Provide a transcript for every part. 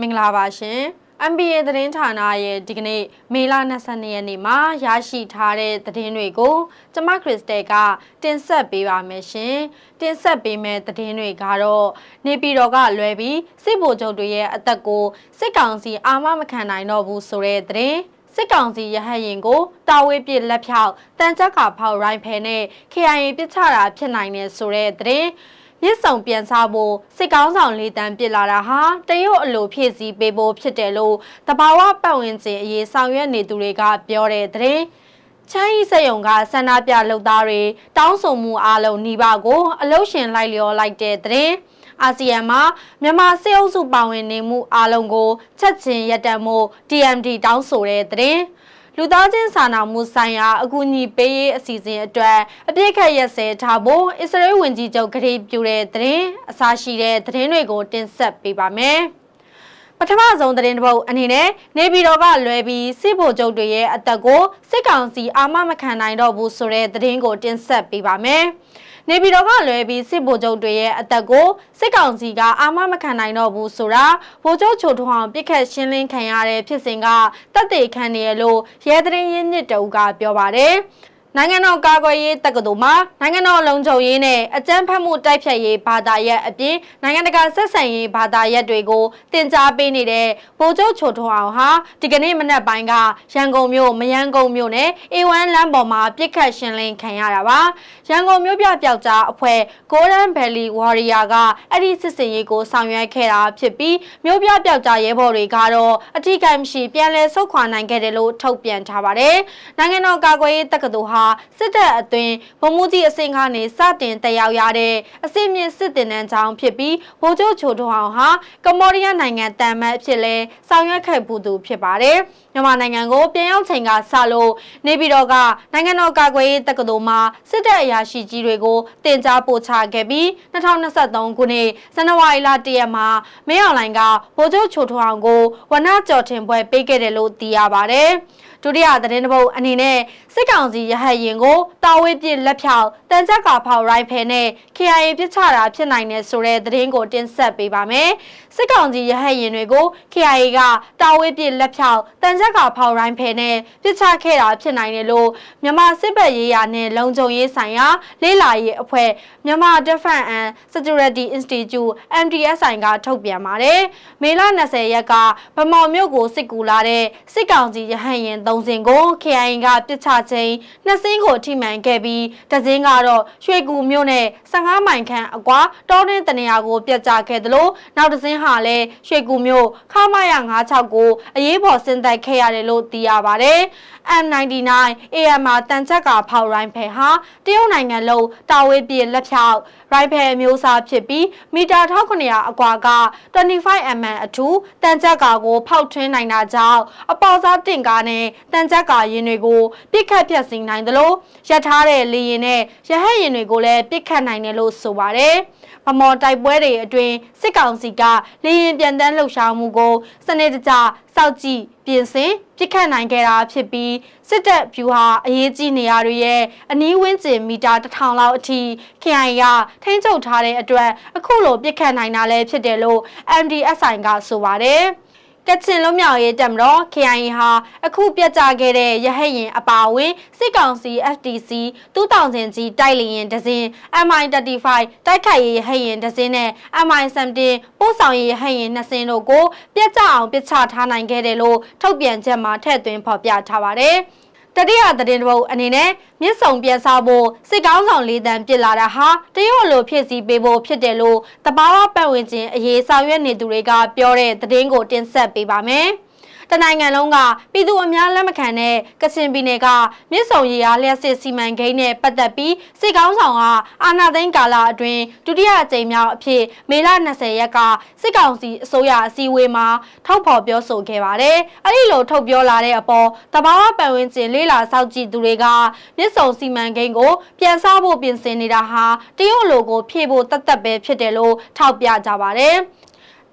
မင်္ဂလာပါရှင် MBA သတင်းဌာနရဲ့ဒီကနေ့မေလ22ရက်နေ့မှာရရှိထားတဲ့သတင်းတွေကိုကျမခရစ်စတယ်ကတင်ဆက်ပေးပါမယ်ရှင်တင်ဆက်ပေးမယ့်သတင်းတွေကတော့နေပြည်တော်ကလွဲပြီးစစ်ဗိုလ်ချုပ်တွေရဲ့အသက်ကိုစစ်ကောင်စီအာမမခံနိုင်တော့ဘူးဆိုတဲ့သတင်းစစ်ကောင်စီရဟတ်ရင်ကိုတာဝေးပစ်လက်ဖြောက်တန်ကြပ်ကဖောက်ရိုင်းဖယ်နဲ့ KIA ပစ်ချတာဖြစ်နိုင်တယ်ဆိုတဲ့သတင်း မြစ်ဆောင်ပြန်စားဖို့စစ်ကောင်းဆောင်လေးတန်းပြစ်လာတာဟာတရုတ်အလိုဖြည့်ဆည်းပေးဖို့ဖြစ်တယ်လို့တဘာဝပတ်ဝန်းကျင်အရေးဆောင်ရွက်နေသူတွေကပြောတဲ့တဲ့ချမ်းဤစက်ယုံကဆန္ဒပြလှုပ်သားတွေတောင်းဆိုမှုအလုံးနှိပါကို အလုရှင်လိုက်လျောလိုက်တဲ့တဲ့အာဆီယံမှာမြန်မာစစ်အုပ်စုပါဝင်နေမှုအလုံးကိုချက်ချင်းရပ်တန့်မှု DMD တောင်းဆိုတဲ့တဲ့ လူသားချင်းစာနာမှုဆိုင်ရာအကူအညီပေးရေးအစီအစဉ်အတွက်အပြစ်ခတ်ရက်စဲထားဖို့အစ္စရေးဝန်ကြီးချုပ်ကတိပြုတဲ့သတင်းအစားရှိတဲ့သတင်းတွေကိုတင်ဆက်ပေးပါမယ်။ပထမဆုံးသတင်းတစ်ပုဒ်အနေနဲ့နေပြည်တော်ကလွဲပြီးစစ်ဗိုလ်ချုပ်တွေရဲ့အသက်ကိုစစ်ကောင်စီအာမမခံနိုင်တော့ဘူးဆိုတဲ့သတင်းကိုတင်ဆက်ပေးပါမယ်။ နေပြည်တော်ကလွဲပြီးစစ်ဗိုလ်ချုပ်တွေရဲ့အသက်ကိုစစ်ကောင်စီကအာမမခံနိုင်တော့ဘူးဆိုတာဗိုလ်ချုပ်ချိုထွန်းအောင်ပြစ်ခတ်ရှင်းလင်းခံရတဲ့ဖြစ်စဉ်ကတပ်တေခံနေရလို့ရဲတရင်ရင်းမြစ်တအုပ်ကပြောပါတယ် နိုင်ငံတော်ကာကွယ်ရေးတက္ကသိုလ်မှာနိုင်ငံတော်လုံခြုံရေးနဲ့အကြမ်းဖက်မှုတိုက်ဖျက်ရေးဘာသာရပ်အပြင်နိုင်ငံတကာဆက်ဆံရေးဘာသာရပ်တွေကိုတင် जा ပေးနေတဲ့ဗိုလ်ချုပ်ချိုထွန်းအောင်ဟာဒီကနေ့မနက်ပိုင်းကရန်ကုန်မြို့မယန်းကုန်းမြို့နယ် A1 လမ်းပေါ်မှာပြစ်ခတ်ရှင်းလင်းခံရတာပါရန်ကုန်မြို့ပြပျောက်ကြားအဖွဲ့ Golden Valley Warrior ကအဲ့ဒီစစ်စင်ရေးကိုဆောင်ရွက်ခဲ့တာဖြစ်ပြီးမြို့ပြပျောက်ကြားရဲဘော်တွေကတော့အထီးကိုင်းမရှိပြန်လည်ဆုတ်ခွာနိုင်ခဲ့တယ်လို့ထုတ်ပြန်ထားပါတယ်နိုင်ငံတော်ကာကွယ်ရေးတက္ကသိုလ်ဟာစစ်တပ်အသွင်ဗမှုကြီးအစင်ကနေစတင်တက်ရောက်ရတဲ့အစီအမြင့်စစ်တင်နန်းချောင်းဖြစ်ပြီးဗိုလ်ချုပ်ချိုထွန်းအောင်ဟာကမ္ဘောဒီးယားနိုင်ငံတန်မတ်ဖြစ်လဲဆောင်ရွက်ခဲ့ပူသူဖြစ်ပါတယ်မြန်မာနိုင်ငံကိုပြန်ရောက်ချိန်ကစလို့နေပြည်တော်ကနိုင်ငံတော်ကာကွယ်ရေးတက္ကသိုလ်မှာစစ်တပ်အရာရှိကြီးတွေကိုတင် जा ပို့ချခဲ့ပြီး2023ခုနှစ်ဇန်နဝါရီလ1ရက်မှာမင်းအောင်လှိုင်ကဗိုလ်ချုပ်ချိုထွန်းအောင်ကိုဝနကြော်တင်ပွဲပေးခဲ့တယ်လို့သိရပါတယ် ဒုတိယသတင်းတစ်ပုဒ်အနေနဲ့စစ်ကောင်စီရဟတ်ရင်ကိုတာဝေးပြစ်လက်ဖြောက်တန်ကြပ်ကာဖောက်ရိုင်းဖယ်နဲ့ KIA ပြစ်ချတာဖြစ်နိုင်တယ်ဆိုတဲ့သတင်းကိုတင်ဆက်ပေးပါမယ်စစ်ကောင်စီရဟတ်ရင်တွေကို KIA ကတာဝေးပြစ်လက်ဖြောက်တန်ကြပ်ကာဖောက်ရိုင်းဖယ်နဲ့ပြစ်ချခဲ့တာဖြစ်နိုင်တယ်လို့မြန်မာစစ်ဘက်ရေးရာနဲ့လုံခြုံရေးဆိုင်ရာလေးလာရေးအဖွဲ့မြန်မာ Defense and Security Institute MDSI ကထုတ်ပြန်ပါတယ်မေလ20ရက်ကဗမော်မြို့ကိုစစ်ကူလာတဲ့စစ်ကောင်စီရဟတ်ရင်3စင်ကို KIA ကပြစ်ချချိန်နှစ်စင်းကိုထိမှန်ခဲ့ပြီးတစင်းကတော့ရွှေကူမြို့နဲ့15မိုင်ခန့်အကွာတောတွင်းတနေရာကိုပြတ်ကျခဲ့သလိုနောက်တစင်းဟာလည်းရွှေကူမြို့ခမရ96ကိုအရေးပေါ်ဆင်းသက်ခဲ့ရတယ်လို့သိရပါတယ်။ M99 AMR တန်ချက်ကဖောက်ရိုင်းဖယ်ဟာတရုတ်နိုင်ငံလုံးတာဝေးပြည့်လက်ဖြောက်ရိုင်းဖယ်အမျိုးအစားဖြစ်ပြီးမီတာ1900အကွာက 25mm အထူးတန်ချက်ကာကိုဖောက်ထွင်းနိုင်တာကြောင့်အပေါ်စားတင်ကားနဲ့တန်ချက်ကာရင်တွေကိုပြစ်ခတ်ပြက်စီနိုင်သလိုရထားတဲ့လေရင်နဲ့ရဟတ်ရင်တွေကိုလည်းပြစ်ခတ်နိုင်တယ်လို့ဆိုပါတယ်။ဗမော်တိုက်ပွဲတွေအတွင်းစစ်ကောင်စီကလေရင်ပြန်တန်းလှုပ်ရှားမှုကိုစနစ်တကျစောက်ကြည့်ပြင်ဆင်ပြစ်ခတ်နိုင်ခဲ့တာဖြစ်ပြီးစစ်တပ်ဖြူဟာအရေးကြီးနေရာတွေရဲ့အနီးဝန်းကျင်မီတာ1000လောက်အထိ KI ကထိန်းချုပ်ထားတဲ့အတွက်အခုလိုပြစ်ခတ်နိုင်တာလည်းဖြစ်တယ်လို့ MDSI ကဆိုပါတယ်။ ကချင်လွတ်မြောက်ရေးတပ်မတော် KIA ဟာအခုပြတ်ကျခဲ့တဲ့ရဟတ်ရင်အပါအဝင်စစ်ကောင်စီ FTC 2000ကြီးတိုက်လေရင်ဒဇင် MI35 တိုက်ခိုက်ရေးရဟတ်ရင်ဒဇင်နဲ့ MI17 ပို့ဆောင်ရေးရဟတ်ရင်နှစ်စင်းတို့ကိုပြတ်ကျအောင်ပစ်ချထားနိုင်ခဲ့တယ်လို့ထုတ်ပြန်ချက်မှာထည့်သွင်းဖော်ပြထားပါတယ်။ တတိယသတင်းတစ်ပုဒ်အနေနဲ့မြစ်ဆုံပြန်စားဖို့စစ်ကောင်းဆောင်လေးတန်းပြစ်လာတာဟာတရုတ်လိုဖြစ်စီပေးဖို့ဖြစ်တယ်လို့တဘာဝပတ်ဝန်းကျင်အရေးဆောင်ရွက်နေသူတွေကပြောတဲ့သတင်းကိုတင်ဆက်ပေးပါမယ်။ တနိုင်ငံလုံးကပြည်သူအများလက်မခံတဲ့ကချင်ပြည်နယ်ကမြစ်ဆုံရေအားလျှက်စစ်စီမံကိန်းနဲ့ပတ်သက်ပြီးစစ်ကောင်းဆောင်ကအာဏာသိမ်းကာလအတွင်းဒုတိယအကြိမ်မြောက်အဖြစ်မေလ20ရက်ကစစ်ကောင်စီအစိုးရအစည်းအဝေးမှာထောက်ဖော်ပြောဆိုခဲ့ပါတယ်။အဲဒီလိုထုတ်ပြောလာတဲ့အပေါ်တဘာဝပတ်ဝန်းကျင်လေးလာစောက်ကြည့်သူတွေကမြစ်ဆုံစီမံကိန်းကိုပြန်စားဖို့ပြင်ဆင်နေတာဟာတရုတ်လိုကိုဖြည့်ဖို့တတ်တတ်ပဲဖြစ်တယ်လို့ထောက်ပြကြပါတယ်။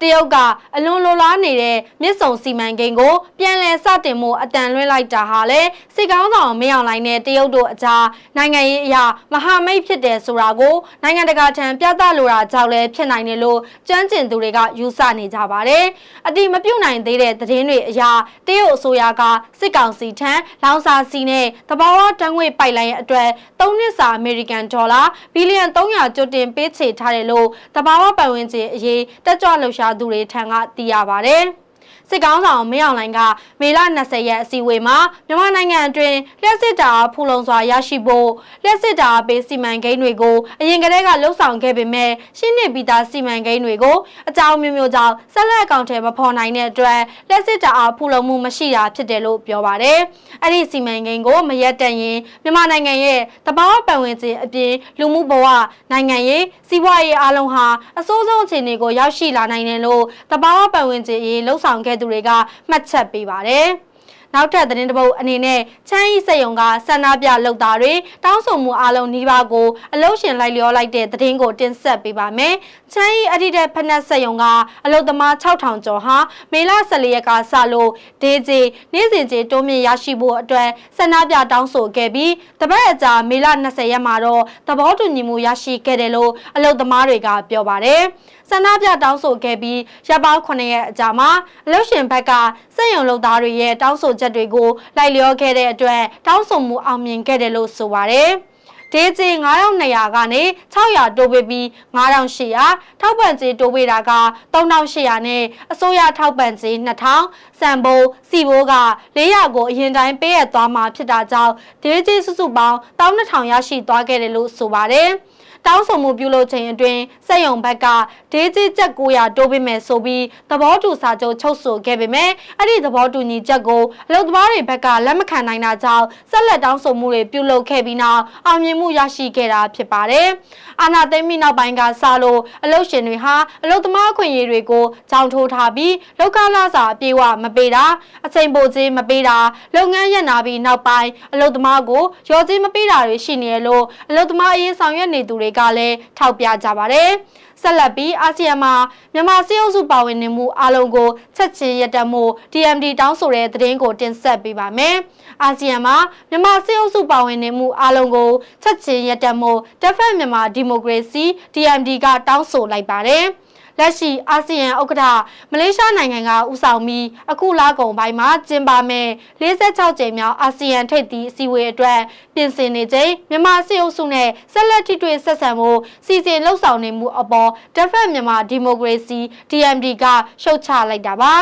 တရုတ်ကအလွန်လိုလားနေတဲ့မြစ်ဆုံစီမံကိန်းကိုပြန်လည်စတင်မှုအတန်လွှဲလိုက်တာဟာလေစစ်ကောင်းဆောင်မင်းအောင်လှိုင်နဲ့တရုတ်တို့အကြားနိုင်ငံရေးအရာမဟာမိတ်ဖြစ်တယ်ဆိုတာကိုနိုင်ငံတကာထံပြသလိုတာကြောင့်လည်းဖြစ်နိုင်တယ်လို့ကြမ်းကျင်သူတွေကယူဆနေကြပါတယ်။အတိမပြုတ်နိုင်သေးတဲ့သတင်းတွေအရာတရုတ်အစိုးရကစစ်ကောင်စီထံလောင်စာစီနဲ့တဘာဝတန်းငွေပိုက်လိုင်းရဲ့အတွက်၃နှစ်စာအမေရိကန်ဒေါ်လာဘီလီယံ300ကျပ်တင်ပေးချေထားတယ်လို့တဘာဝပတ်ဝန်းကျင်အရေးတက်ကြွလှုပ်ရှားသူတွေထံကသိရပါတယ်။ စစ်ကောင်းဆောင်မင်းအောင်လှိုင်ကမေလ20ရက်အစည်းအဝေးမှာမြန်မာနိုင်ငံအတွင်းလျှက်စစ်တာဖူလုံစွာရရှိဖို့လျှက်စစ်တာပေးစီမံကိန်းတွေကိုအရင်ကတည်းကလှုပ်ဆောင်ခဲ့ပေမဲ့ရှင်းနေပြီးသားစီမံကိန်းတွေကိုအကြောင်းမျိုးမျိုးကြောင့်ဆက်လက်အကောင့်ထဲမဖော်နိုင်တဲ့အတွက်လျှက်စစ်တာဖူလုံမှုမရှိတာဖြစ်တယ်လို့ပြောပါတယ်။အဲ့ဒီစီမံကိန်းကိုမရက်တန်ရင်မြန်မာနိုင်ငံရဲ့တဘာဝပတ်ဝန်းကျင်အပြင်လူမှုဘဝနိုင်ငံရေးစီးပွားရေးအားလုံးဟာအစိုးဆုံးအခြေအနေကိုရောက်ရှိလာနိုင်တယ်လို့တဘာဝပတ်ဝန်းကျင်ရေးလှုပ်ဆောင်ခဲ့သူတွေကမှတ်ချက်ပေးပါတယ်။နောက်ထပ်သတင်းတပုတ်အနေနဲ့ချမ်းဤစက်ယုံကဆန္ဒပြလုပ်သားတွေတောင်းဆိုမှုအလုံးနှီးပါကိုအလုရှင်လိုက်လျောလိုက်တဲ့သတင်းကိုတင်ဆက်ပေးပါမယ်။ချမ်းဤအထိတဲ့ဖက်နက်စက်ယုံကအလုသမား6000ကျော်ဟာမေလ14ရက်ကစလို့ဒေဂျီနေ့စဉ်ကျေတိုးမြင့်ရရှိဖို့အတွက်ဆန္ဒပြတောင်းဆိုခဲ့ပြီးတပတ်အကြာမေလ20ရက်မှာတော့သဘောတူညီမှုရရှိခဲ့တယ်လို့အလုသမားတွေကပြောပါတယ်။ ဆန္ဒပြတောင်းဆိုခဲ့ပြီးရပ်ပေါင်း9ရက်အကြာမှာအလုရှင်ဘက်ကစက်ရုံလုပ်သားတွေရဲ့တောင်းဆိုချက်တွေကိုလိုက်လျောခဲ့တဲ့အတွက်တောင်းဆိုမှုအောင်မြင်ခဲ့တယ်လို့ဆိုပါတယ်။ဒေးကြီး9200ကနေ600တိုးပေးပြီး9800ထောက်ပံ့ကြေးတိုးပေးတာက3800နဲ့အစိုးရထောက်ပံ့ကြေး2000စံဘိုးစီဘိုးက400ကိုအရင်တိုင်းပေးရသွားမှာဖြစ်တာကြောင့်ဒေးကြီးစုစုပေါင်း12000ရရှိသွားခဲ့တယ်လို့ဆိုပါတယ်။ တောင်းဆိုမှုပြုလုပ်ခြင်းအတွင်းစက်ယုံဘက်ကဒေးကြီးချက်900တိုးပေးမယ်ဆိုပြီးသဘောတူစာချုပ်ချုပ်ဆိုခဲ့ပေမဲ့အဲ့ဒီသဘောတူညီချက်ကိုအလုပ်သမားတွေဘက်ကလက်မခံနိုင်တာကြောင့်ဆက်လက်တောင်းဆိုမှုတွေပြုလုပ်ခဲ့ပြီးနောက်အောင်မြင်မှုရရှိခဲ့တာဖြစ်ပါတယ်။အာဏာသိမ်းပြီးနောက်ပိုင်းကစလို့အလုပ်ရှင်တွေဟာအလုပ်သမားအခွင့်အရေးတွေကိုကြောင်ထိုးထားပြီးလောက်ကလာစာအပြေဝမပေးတာအချိန်ပိုခြင်းမပေးတာလုပ်ငန်းရပ်နာပြီးနောက်ပိုင်းအလုပ်သမားကိုရော်ကြီးမပေးတာတွေရှိနေရလို့အလုပ်သမားအရေးဆောင်ရွက်နေသူတွေကလည်းထောက်ပြကြပါတယ်။ဆက်လက်ပြီးအာဆီယံမှာမြန်မာစစ်အုပ်စုပါဝင်နေမှုအလုံးကိုချက်ချင်းရပ်တန့်မှု DMD တောင်းဆိုတဲ့သတင်းကိုတင်ဆက်ပေးပါမယ်။အာဆီယံမှာမြန်မာစစ်အုပ်စုပါဝင်နေမှုအလုံးကိုချက်ချင်းရပ်တန့်မှု Defend မြန်မာဒီမိုကရေစီ DMD ကတောင်းဆိုလိုက်ပါတယ်။ လက်ရှိအာဆီယံဥက္ကဋ္ဌမလေးရှားနိုင်ငံကဦးဆောင်ပြီးအခုလကုန်ပိုင်းမှာကျင်းပမယ်46ကြိမ်မြောက်အာဆီယံထိပ်သီးအစည်းအဝေးအတွက်ပြင်ဆင်နေချိန်မြန်မာစစ်အုပ်စုနဲ့ဆက်လက်ထိတွေ့ဆက်ဆံမှုစီစဉ်လှုပ်ဆောင်နေမှုအပေါ် Defend မြန်မာဒီမိုကရေစီ DMD ကရှုတ်ချလိုက်တာပါ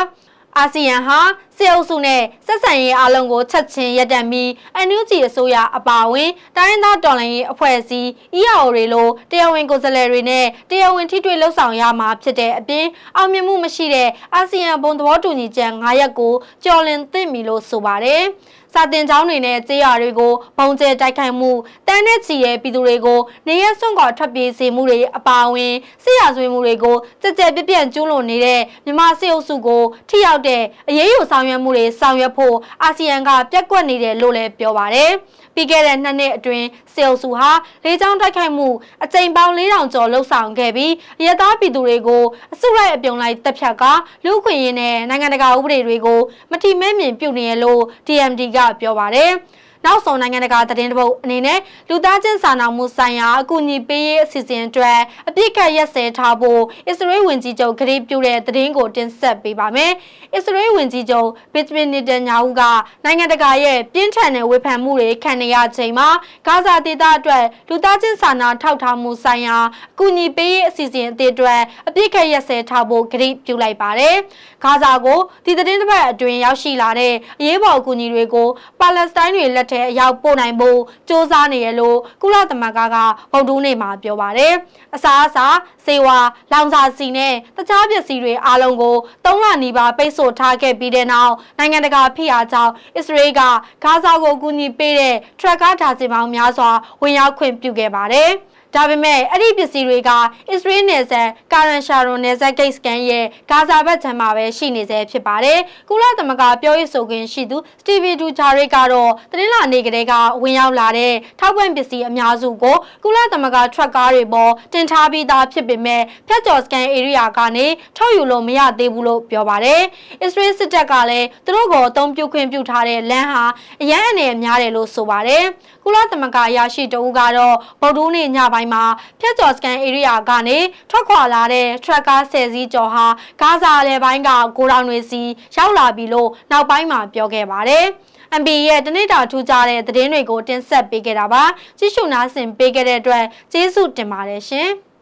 အာဆီယံဟာစစ်အုပ်စုနဲ့ဆက်ဆံရေးအလုံးကိုချက်ချင်းရပ်တန့်ပြီး NUG အစိုးရအပါအဝင်တိုင်းရင်းသားတော်လှန်ရေးအဖွဲ့အစည်း EAO တွေလိုတရားဝင်ကိုယ်စားလှယ်တွေနဲ့တရားဝင်ထိတွေ့လှုပ်ဆောင်ရမှာဖြစ်တဲ့အပြင်အောင်မြင်မှုမရှိတဲ့အာဆီယံဘုံသဘောတူညီချက်9ရပ်ကိုကြော်လင်သင့်ပြီလို့ဆိုပါတယ်။ စာတင်ကျောင်းတွေနဲ့ကြေးရွာတွေကိုပုံကျဲတိုက်ခိုက်မှုတန်းနဲ့ချီတဲ့ပြည်သူတွေကိုနေရစွန့်ခွာထွက်ပြေးစေမှုတွေအပါအဝင်စစ်ရာဇဝေမှုတွေကိုကြကြပြပြန့်ကျူးလွန်နေတဲ့မြန်မာစစ်အုပ်စုကိုထိရောက်တဲ့အရေးယူဆောင်ရွက်မှုတွေဆောင်ရွက်ဖို့အာဆီယံကပြက်ကွက်နေတယ်လို့လည်းပြောပါတယ်။ ပြီးခဲ့တဲ့နှစ်နှစ်အတွင်းစေအုပ်စုဟာလေးချောင်းတိုက်ခိုက်မှုအကြိမ်ပေါင်း4000ကျော်လှုပ်ဆောင်ခဲ့ပြီးရသားပြည်သူတွေကိုအစုလိုက်အပြုံလိုက်တပ်ဖြတ်ကလူခွင့်ရေးနဲ့နိုင်ငံတကာဥပဒေတွေကိုမတိမဲမြင်ပြုတ်နေရလို့ DMD ကပြောပါတယ်။ နောက်ဆုံးနိုင်ငံတကာသတင်းတပုတ်အနေနဲ့လူသားချင်းစာနာမှုဆိုင်ရာအကူအညီပေးရေးအစီအစဉ်အတွက်အပြစ်ခတ်ရက်စဲထားဖို့အစ္စရေးဝန်ကြီးချုပ်ကတိပြုတဲ့သတင်းကိုတင်ဆက်ပေးပါမယ်။အစ္စရေးဝန်ကြီးချုပ်ဘစ်မင်နီတန်ညာဟုကနိုင်ငံတကာရဲ့ပြင်းထန်တဲ့ဝေဖန်မှုတွေခံနေရချိန်မှာဂါဇာဒေသအတွက်လူသားချင်းစာနာထောက်ထားမှုဆိုင်ရာအကူအညီပေးရေးအစီအစဉ်အသစ်အတွက်အပြစ်ခတ်ရက်စဲထားဖို့ကတိပြုလိုက်ပါတယ်။ဂါဇာကိုဒီသတင်းတစ်ပတ်အတွင်းရောက်ရှိလာတဲ့အရေးပေါ်အကူအညီတွေကိုပါလက်စတိုင်းတွေလက်ထက်အရောက်ပို့နိုင်ဖို့စ조사နေရလို့ကုလသမဂ္ဂကဗုဒ္ဓဦးနေ့မှာပြောပါတယ်။အစားအစာစေဝါလောင်စာစီနဲ့တခြားပစ္စည်းတွေအားလုံးကို၃လနီးပါးပိတ်ဆို့ထားခဲ့ပြီးတဲ့နောက်နိုင်ငံတကာဖိအားကြောင့်အစ္စရေးကဂါဇာကိုကူညီပေးတဲ့ထရက်ကားဒါဇင်ပေါင်းများစွာဝင်ရောက်ခွင့်ပြုခဲ့ပါတယ်။ ဒါပေမဲ့အဲ့ဒီပစ္စည်းတွေကအစ္စရေးနယ်စပ်ကာရန်ရှာရွန်နယ်စပ်ဂိတ်စကန်ရဲ့ဂါဇာဘက်ခြမ်းမှာပဲရှိနေစေဖြစ်ပါတယ်။ကုလသမဂ္ဂပြောရေးဆိုခွင့်ရှိသူစတီဗီဒူဂျာရိတ်ကတော့သတင်းလာနေကလေးကဝင်ရောက်လာတဲ့ထောက်ပံ့ပစ္စည်းအများစုကိုကုလသမဂ္ဂထရက်ကားတွေပေါ်တင်ထားပြီးသားဖြစ်ပေမဲ့ဖျက်ကျော်စကန်ဧရိယာကနေထုတ်ယူလို့မရသေးဘူးလို့ပြောပါတယ်။အစ္စရေးစစ်တပ်ကလည်းသူတို့ကိုအသုံးပြုခွင့်ပြုထားတဲ့လမ်းဟာအရန်အနေနဲ့များတယ်လို့ဆိုပါတယ်။ ကုလသမဂ္ဂအရာရှိတဦးကတော့ဗုဒ္ဓဦးနေ့ညပိုင်းမှာဖျက်ကျော်စကန်ဧရိယာကနေထွက်ခွာလာတဲ့ထရက်ကား10စီးကျော်ဟာဂါဇာလယ်ပိုင်းကကိုရောင်တွေစီရောက်လာပြီလို့နောက်ပိုင်းမှာပြောခဲ့ပါတယ်။ MB ရဲ့တနေ့တာထူးခြားတဲ့သတင်းတွေကိုတင်ဆက်ပေးခဲ့တာပါကြည့်ရှုနားဆင်ပေးခဲ့တဲ့အတွက်ကျေးဇူးတင်ပါတယ်ရှင်။